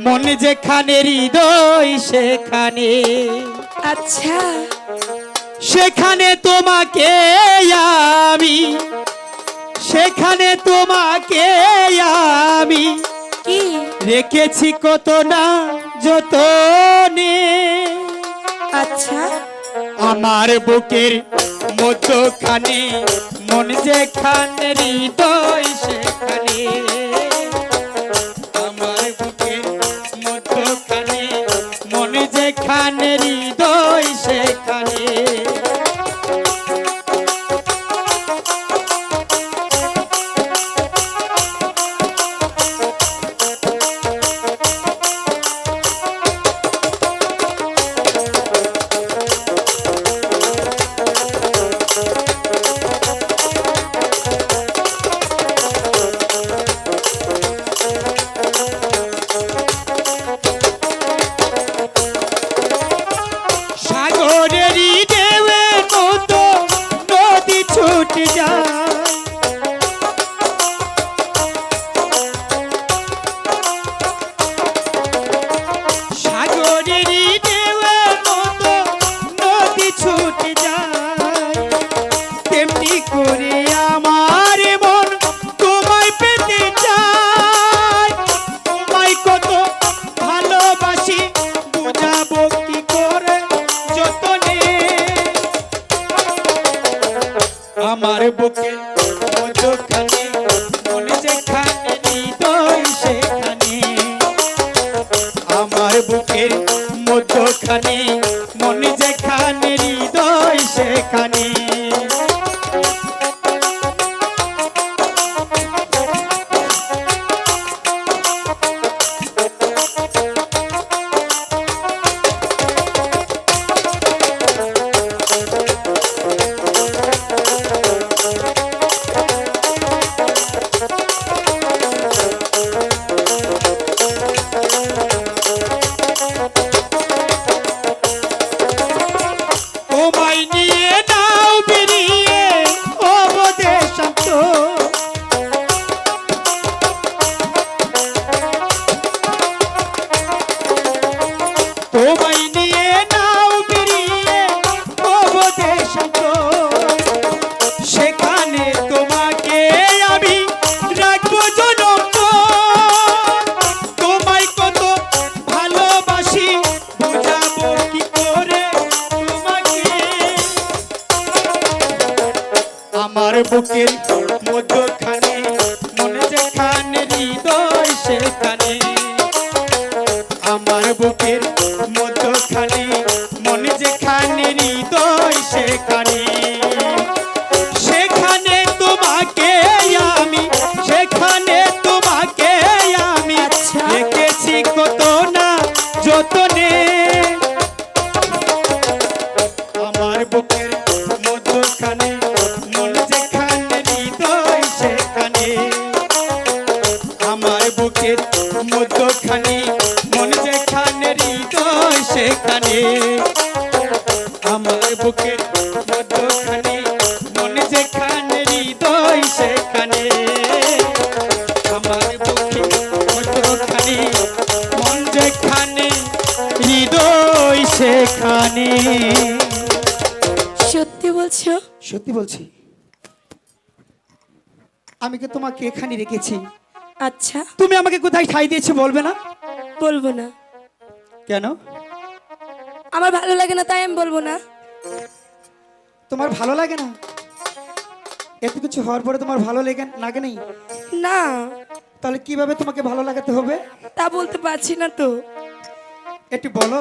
মন যেখানে হৃদয় সেখানে। আচ্ছা। সেখানে তোমাকে আমি সেখানে তোমাকে আমি। কি? রেখেছি কত না যত আচ্ছা। আমার বুকের মধ্যখানে মন যেখানে হৃদয় সেখানে। যেখানে ছুটে আমার বুকে আমার বুকের মধ্যখানে মনে যেখানে হৃদয় সেখানে। বুকের মধ্যখানে মনে যেখানে হৃদয় সেখানে। আমার বুকের মধ্যখানে মনে যেখানে হৃদয় সেখানে। সেখানে তোমাকে আমি সেখানে তোমাকে আমি। আচ্ছা। রেখেছি কত না যতনে। হৃদয় সেখানে আমার বুকের মধ্যখানে মন যেখানে হৃদয় সেখানে। আমার বুকের মধ্যখানে মন যেখানে হৃদয় সেখানে। সত্যি বলছো? সত্যি বলছি। আমি কি তোমাকে এখানে রেখেছি? আচ্ছা। তুমি আমাকে কোথায় ঠাই দিয়েছ বলবে না? বলব না। কেন? আমার ভালো লাগে না তাই আমি বলব না। তোমার ভালো লাগে না? এত কিছু হওয়ার পরে তোমার ভালো লেগে লাগে নেই? না। তাহলে কীভাবে তোমাকে ভালো লাগাতে হবে? তা বলতে পারছি না তো। একটু বলো।